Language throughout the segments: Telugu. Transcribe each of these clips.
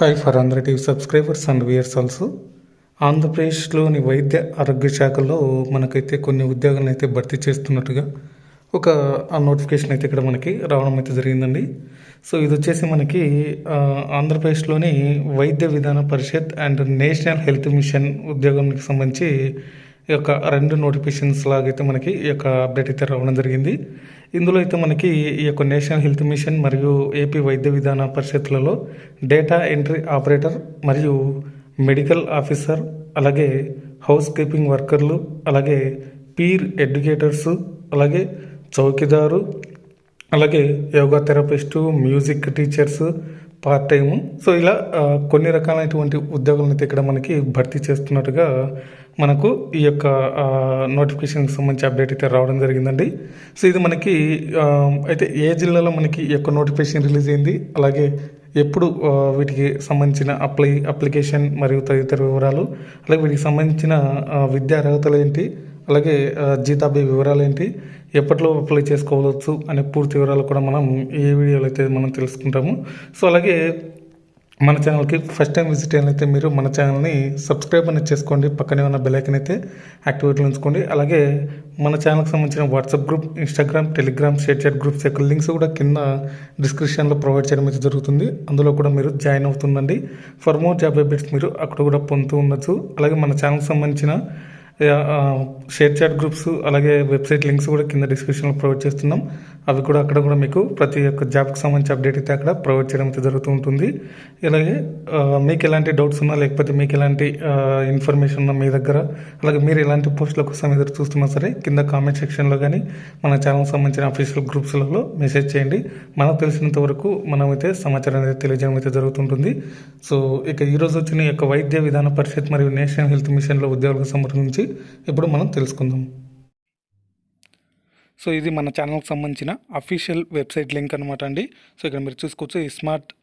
హాయ్ ఫర్ అందరి TV subscribers and viewers also ఆంధ్రప్రదేశ్లోని వైద్య ఆరోగ్య శాఖలో మనకైతే కొన్ని ఉద్యోగాలను అయితే భర్తీ చేస్తున్నట్టుగా ఒక నోటిఫికేషన్ అయితే ఇక్కడ మనకి రావడం అయితే జరిగిందండి. సో ఇది వచ్చేసి మనకి ఆంధ్రప్రదేశ్లోని వైద్య విధాన పరిషత్ అండ్ నేషనల్ హెల్త్ మిషన్ ఉద్యోగానికి సంబంధించి ఈ యొక్క రెండు నోటిఫికేషన్స్ లాగైతే మనకి ఈ యొక్క అప్డేట్ అయితే రావడం జరిగింది. ఇందులో అయితే మనకి ఈ యొక్క నేషనల్ హెల్త్ మిషన్ మరియు ఏపీ వైద్య విధాన పరిషత్లలో డేటా ఎంట్రీ ఆపరేటర్ మరియు మెడికల్ ఆఫీసర్ అలాగే హౌస్ కీపింగ్ వర్కర్లు అలాగే పీర్ ఎడ్యుకేటర్స్ అలాగే చౌకీదారు అలాగే yoga therapist music teachers part time so ఇలా కొన్ని రకాలైనటువంటి ఉద్యోగాలను అయితే ఇక్కడ మనకి భర్తీ చేస్తున్నట్టుగా మనకు ఈ యొక్క నోటిఫికేషన్కి సంబంధించి అప్డేట్ అయితే రావడం జరిగిందండి. సో ఇది మనకి అయితే ఏ జిల్లాలో మనకి ఈ యొక్క నోటిఫికేషన్ రిలీజ్ అయింది? అలాగే ఎప్పుడు వీటికి సంబంధించిన అప్లై అప్లికేషన్ మరియు తదితర వివరాలు? అలాగే వీటికి సంబంధించిన విద్యా అర్హతలు ఏంటి? అలాగే జీతాబీ వివరాలు ఏంటి? ఎప్పట్లో అప్లై చేసుకోవచ్చు అనే పూర్తి వివరాలు కూడా మనం ఏ వీడియోలో అయితే మనం తెలుసుకుంటాము. సో అలాగే మన ఛానల్కి ఫస్ట్ టైం విజిట్ అయినైతే మీరు మన ఛానల్ని సబ్స్క్రైబ్ అనేది చేసుకోండి. పక్కనే ఉన్న బెలైకన్ అయితే యాక్టివేట్లో ఉంచుకోండి. అలాగే మన ఛానల్కి సంబంధించిన WhatsApp group Instagram Telegram ShareChat groups యొక్క లింక్స్ కూడా కింద డిస్క్రిప్షన్లో ప్రొవైడ్ చేయడం అయితే జరుగుతుంది. అందులో కూడా మీరు జాయిన్ అవుతుండండి. ఫర్ మోర్ జాబ్ అప్డేట్స్ మీరు అక్కడ కూడా పొందుతూ ఉండొచ్చు. అలాగే మన ఛానల్కి సంబంధించిన షేర్ చాట్ గ్రూప్స్ అలాగే వెబ్సైట్ లింక్స్ కూడా కింద డిస్క్రిప్షన్లో ప్రొవైడ్ చేస్తున్నాం. అవి కూడా అక్కడ కూడా మీకు ప్రతి ఒక్క జాబ్కి సంబంధించి అప్డేట్ అయితే అక్కడ ప్రొవైడ్ చేయడం అయితే జరుగుతూ ఉంటుంది. అలాగే మీకు ఎలాంటి డౌట్స్ ఉన్నా లేకపోతే మీకు ఎలాంటి ఇన్ఫర్మేషన్ ఉన్నా మీ దగ్గర అలాగే మీరు ఎలాంటి పోస్టుల కోసం ఎదురు చూస్తున్నా సరే కింద కామెంట్ సెక్షన్లో కానీ మన ఛానల్ సంబంధించిన అఫీషియల్ గ్రూప్స్లలో మెసేజ్ చేయండి. మనకు తెలిసినంత వరకు మనమైతే సమాచారం అనేది తెలియజేయడం అయితే జరుగుతుంటుంది. సో ఇక ఈరోజు వచ్చిన యొక్క వైద్య విధాన పరిషత్ మరియు నేషనల్ హెల్త్ మిషన్లో ఉద్యోగులకు సంబంధించి ఇప్పుడు మనం తెలుసుకుందాం. సో ఇది మన ఛానల్కి సంబంధించిన అఫీషియల్ వెబ్సైట్ లింక్ అనమాట అండి. సో ఇక్కడ మీరు చూసుకోవచ్చు ఈ smart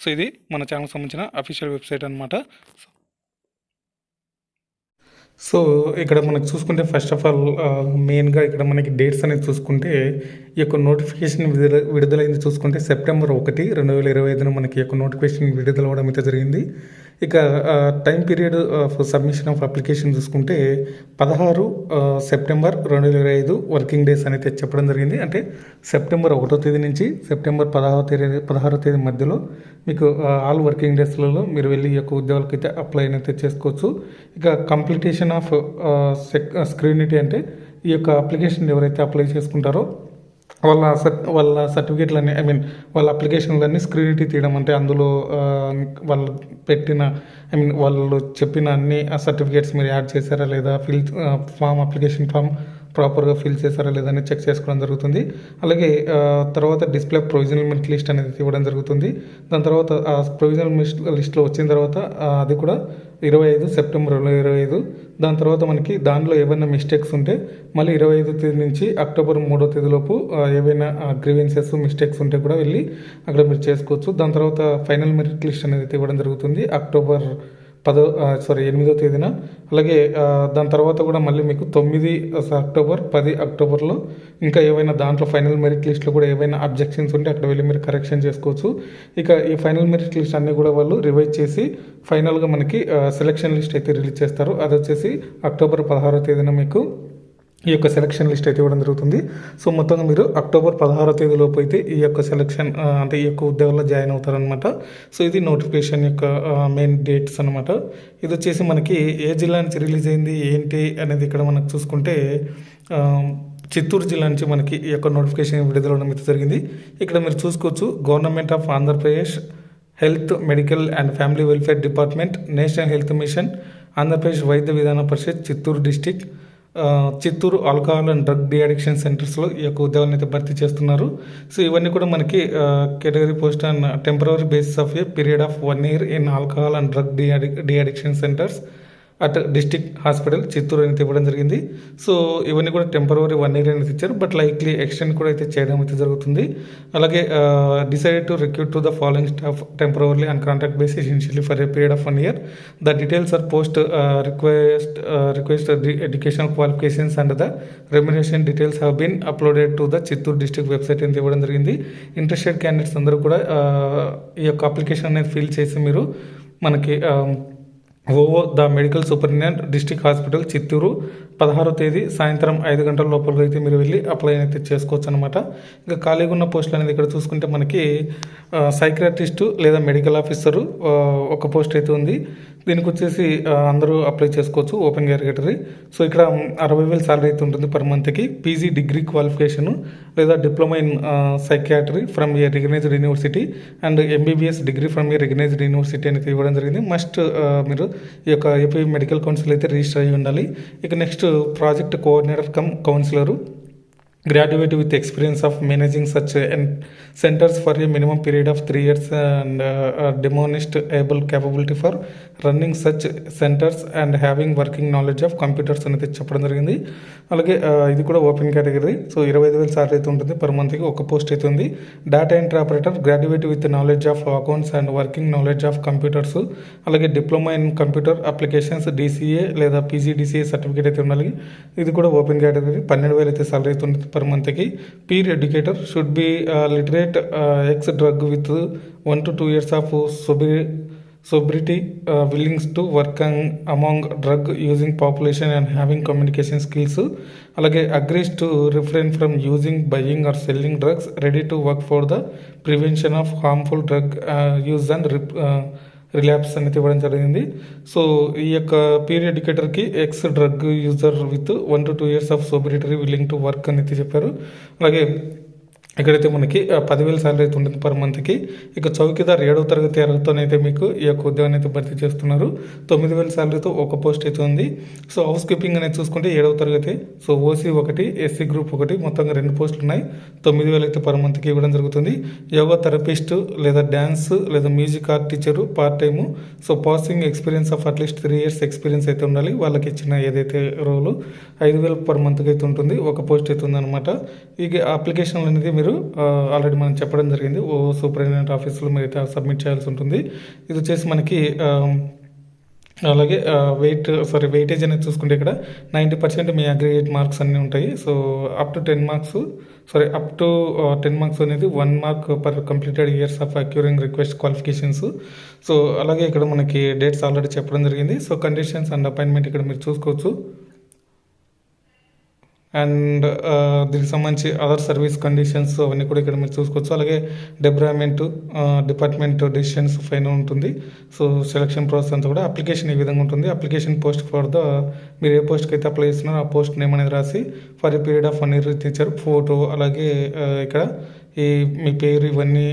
సో ఇది మన ఛానల్కి సంబంధించిన అఫీషియల్ వెబ్సైట్ అనమాట సో ఇక్కడ మనకు చూసుకుంటే ఫస్ట్ ఆఫ్ ఆల్ మెయిన్గా ఇక్కడ మనకి డేట్స్ అనేది చూసుకుంటే ఈ యొక్క నోటిఫికేషన్ విడుదల విడుదలైంది చూసుకుంటే సెప్టెంబర్ ఒకటి రెండు వేల ఇరవై ఐదున మనకి ఈ యొక్క నోటిఫికేషన్ విడుదల అవ్వడం అయితే జరిగింది. ఇక time period of submission of application చూసుకుంటే పదహారు సెప్టెంబర్ రెండు వేల ఇరవై ఐదు వర్కింగ్ డేస్ అనేది చెప్పడం జరిగింది. అంటే సెప్టెంబర్ ఒకటో తేదీ నుంచి సెప్టెంబర్ పదహారో తేదీ పదహారో తేదీ మధ్యలో మీకు ఆల్ వర్కింగ్ డేస్లలో మీరు వెళ్ళి ఈ యొక్క ఉద్యోగాలకు అయితే అప్లై అయితే చేసుకోవచ్చు. ఇక కంప్లీటేషన్ ఆఫ్ సెక్ స్క్రీనిటీ అంటే ఈ యొక్క అప్లికేషన్ ఎవరైతే అప్లై చేసుకుంటారో వాళ్ళ సర్ట్ వాళ్ళ సర్టిఫికేట్లన్నీ ఐ మీన్ వాళ్ళ అప్లికేషన్లన్నీ స్క్రీనిటీ తీయడం అంటే అందులో వాళ్ళు పెట్టిన ఐ మీన్ వాళ్ళు చెప్పిన అన్ని సర్టిఫికేట్స్ మీరు యాడ్ చేశారా లేదా ఫిల్ ఫామ్ అప్లికేషన్ ఫామ్ ప్రాపర్గా ఫిల్ చేశారా లేదా అని చెక్ చేసుకోవడం జరుగుతుంది. అలాగే తర్వాత డిస్ప్లే ప్రొవిజనల్ మెరిట్ లిస్ట్ అనేది ఇవ్వడం జరుగుతుంది. దాని తర్వాత ఆ ప్రొవిజనల్ లిస్ట్ లిస్ట్లో వచ్చిన తర్వాత అది కూడా ఇరవై ఐదు సెప్టెంబర్ రెండు ఇరవై ఐదు. దాని తర్వాత మనకి దానిలో ఏవైనా మిస్టేక్స్ ఉంటే మళ్ళీ ఇరవై ఐదు తేదీ నుంచి అక్టోబర్ మూడో తేదీలోపు ఏవైనా గ్రీవెన్సెస్ మిస్టేక్స్ ఉంటే కూడా వెళ్ళి అక్కడ మీరు చేసుకోవచ్చు. దాని తర్వాత ఫైనల్ మెరిట్ లిస్ట్ అనేది ఇవ్వడం జరుగుతుంది. అక్టోబర్ పదో సారీ ఎనిమిదో తేదీన. అలాగే దాని తర్వాత కూడా మళ్ళీ మీకు తొమ్మిది అక్టోబర్ పది అక్టోబర్లో ఇంకా ఏవైనా దాంట్లో ఫైనల్ మెరిట్ లిస్ట్లో కూడా ఏవైనా అబ్జెక్షన్స్ ఉంటే అక్కడ వెళ్ళి మీరు కరెక్షన్ చేసుకోవచ్చు. ఇక ఈ ఫైనల్ మెరిట్ లిస్ట్ అన్నీ కూడా వాళ్ళు రివైజ్ చేసి ఫైనల్గా మనకి సెలెక్షన్ లిస్ట్ అయితే రిలీజ్ చేస్తారు. అది వచ్చేసి అక్టోబర్ పదహారో తేదీన మీకు ఈ యొక్క సెలక్షన్ లిస్ట్ అయితే ఇవ్వడం జరుగుతుంది. సో మొత్తంగా మీరు అక్టోబర్ పదహారో తేదీలోపు అయితే ఈ యొక్క సెలక్షన్ అంటే ఈ యొక్క ఉద్యోగాల్లో జాయిన్ అవుతారనమాట సో ఇది నోటిఫికేషన్ యొక్క మెయిన్ డేట్స్ అనమాట ఇది వచ్చేసి మనకి ఏ జిల్లా నుంచి రిలీజ్ అయింది ఏంటి అనేది ఇక్కడ మనకు చూసుకుంటే చిత్తూరు జిల్లా నుంచి మనకి ఈ యొక్క నోటిఫికేషన్ విడుదల అవడం అయితే జరిగింది. ఇక్కడ మీరు చూసుకోవచ్చు government of Andhra Pradesh health medical and family welfare department national health machine Andhra Pradesh వైద్య విధాన పరిషత్ Chittoor district Chittoor alcohol and drug de-addiction సెంటర్స్లో ఈ యొక్క ఉద్యోగాన్ని అయితే భర్తీ చేస్తున్నారు. సో ఇవన్నీ కూడా మనకి category post and temporary basis of a period of one year in alcohol and drug deaddict deaddiction deaddiction centres. At district hospital Chittoor అనేది ఇవ్వడం జరిగింది. సో ఇవన్నీ కూడా టెంపరీ వన్ ఇయర్ అనేది ఇచ్చారు. బట్ లైక్లీ ఎక్స్టెండ్ కూడా అయితే చేయడం అయితే జరుగుతుంది. అలాగే decided to recruit to the following staff temporary and contract basis initially for a period of one year. The details are post request request education qualifications and the remuneration details have been uploaded to the Chittoor district website అనేది ఇవ్వడం జరిగింది. ఇంట్రెస్టెడ్ క్యాండిడేట్స్ అందరూ కూడా ఈ యొక్క అప్లికేషన్ అనేది ఫిల్ చేసి మీరు మనకి ఓఓ Ovo the medical superintendent district hospital Chittoor. పదహారో తేదీ సాయంత్రం ఐదు గంటల లోపల అయితే మీరు వెళ్ళి అప్లై అయితే చేసుకోవచ్చు అనమాట ఇంకా ఖాళీగా ఉన్న పోస్టులు అనేది ఇక్కడ చూసుకుంటే మనకి సైక్రాటిస్టు లేదా మెడికల్ ఆఫీసరు ఒక పోస్ట్ అయితే ఉంది. దీనికి వచ్చేసి అందరూ అప్లై చేసుకోవచ్చు ఓపెన్ కేటగిరీ సో ఇక్కడ అరవై వేలు సాలరీ అయితే ఉంటుంది పర్ మంత్కి. పీజీ డిగ్రీ క్వాలిఫికేషన్ లేదా diploma in psychiatry from a recognised university and MBBS degree from a recognised university అనేది ఇవ్వడం జరిగింది. మస్ట్ మీరు ఈ యొక్క ఏపీ మెడికల్ కౌన్సిల్ అయితే రిజిస్టర్ అయ్యి ఉండాలి. ఇక next project coordinator cum counsellor. Graduate with experience of managing such uh, for centers for a minimum period of three years and uh, for running able capability for running working knowledge of computers అనేది చెప్పడం జరిగింది. అలాగే ఇది కూడా ఓపెన్ కేటగిరీ సో ఇరవై ఐదు వేల సాలరీ అయితే ఉంటుంది పర్ మంత్కి ఒక పోస్ట్ అయితే ఉంది. Data entry operator graduate with knowledge of accounts and working knowledge of computers అలాగే diploma in computer applications DCA లేదా పీజీడీసీఏ సర్టిఫికేట్ అయితే ఉండాలి. ఇది కూడా ఓపెన్ కేటగిరీ పన్నెండు వేలు అయితే సాలరీ అయితే ఉంటుంది. పర్ మంత్కి peer educator should be literate ex drug with one to two years of సొబి sobriety uh, willings to work on, among drug using population and having communication skills అలాగే agrees to refrain from using buying or selling drugs ready to work for the prevention of harmful drug use and rip relapse అనేది ఇవ్వడం జరిగింది. సో ఈ యొక్క peer ఎడ్యుకేటర్కి ex drug user with one to two years of sobriety willing to work అనేది చెప్పారు. అలాగే ఇక్కడైతే మనకి పదివేల శాలరీ అయితే ఉంటుంది పర్ మంత్కి ఇక చౌకీదార్ ఏడవ తరగతి అర్హతనైతే మీకు ఈ యొక్క ఉద్యోగాన్ని అయితే భర్తీ చేస్తున్నారు. తొమ్మిది వేల శాలరీతో ఒక పోస్ట్ అయితే ఉంది. సో హౌస్ కీపింగ్ అనేది చూసుకుంటే ఏడవ తరగతి సో ఓసీ ఒకటి ఎస్సీ గ్రూప్ ఒకటి మొత్తంగా రెండు పోస్టులు ఉన్నాయి. తొమ్మిది వేలు అయితే పర్ మంత్కి ఇవ్వడం జరుగుతుంది. యోగా థెరపిస్ట్ లేదా డ్యాన్స్ లేదా music art teacher part time so passing experience of at least three years experience అయితే ఉండాలి. వాళ్ళకి ఇచ్చిన ఏదైతే రోలు ఐదు వేలు పర్ మంత్కి అయితే ఉంటుంది. ఒక పోస్ట్ అయితే ఉందన్నమాట. ఇక అప్లికేషన్ అనేది మీరు ఆల్రెడీ మనం చెప్పడం జరిగింది. ఓ సూపరింటెండెంట్ ఆఫీస్లో మీరు అయితే సబ్మిట్ చేయాల్సి ఉంటుంది. ఇది వచ్చేసి మనకి అలాగే వెయిట్ సారీ వెయిటేజ్ అనేది చూసుకుంటే ఇక్కడ నైంటీ పర్సెంట్ మీ అగ్రిగేట్ మార్క్స్ అన్నీ ఉంటాయి. So up to ten marks sorry up to ten marks అనేది one mark per completed years of acquiring request qualifications so అలాగే ఇక్కడ మనకి డేట్స్ ఆల్రెడీ చెప్పడం జరిగింది. సో కండిషన్స్ అండ్ అపాయింట్మెంట్ ఇక్కడ మీరు చూసుకోవచ్చు. అండ్ దీనికి సంబంధించి అదర్ సర్వీస్ కండిషన్స్ అవన్నీ కూడా ఇక్కడ మీరు చూసుకోవచ్చు. అలాగే డెబ్రామెంట్ డిపార్ట్మెంట్ డిసిషన్స్ పైన ఉంటుంది. సో సెలక్షన్ ప్రాసెస్ అంతా కూడా అప్లికేషన్ ఈ విధంగా ఉంటుంది. అప్లికేషన్ పోస్ట్ ఫర్ ద మీరు ఏ పోస్ట్కి అయితే అప్లై చేస్తున్నారో ఆ పోస్ట్ నేమ్ అనేది రాసి for a period of one year teacher photo అలాగే ఇక్కడ ఈ మీ పేరు ఇవన్నీ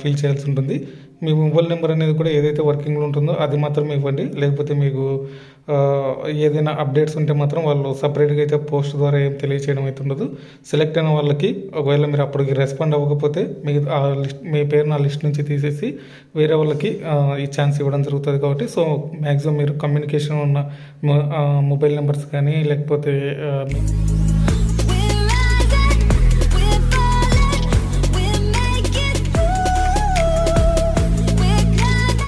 ఫిల్ చేయాల్సి ఉంటుంది. మీ మొబైల్ నెంబర్ అనేది కూడా ఏదైతే వర్కింగ్లో ఉంటుందో అది మాత్రం ఇవ్వండి. లేకపోతే మీకు ఏదైనా అప్డేట్స్ ఉంటే మాత్రం వాళ్ళు సపరేట్గా అయితే పోస్ట్ ద్వారా ఏం తెలియచేయడం అయితే ఉండదు. సెలెక్ట్ అయిన వాళ్ళకి ఒకవేళ మీరు అప్పటికి రెస్పాండ్ అవ్వకపోతే మీ ఆ లిస్ట్ మీ పేరు నా లిస్ట్ నుంచి తీసేసి వేరే వాళ్ళకి ఈ ఛాన్స్ ఇవ్వడం జరుగుతుంది కాబట్టి. సో మ్యాక్సిమం మీరు కమ్యూనికేషన్ ఉన్న మొబైల్ నెంబర్స్ కానీ లేకపోతే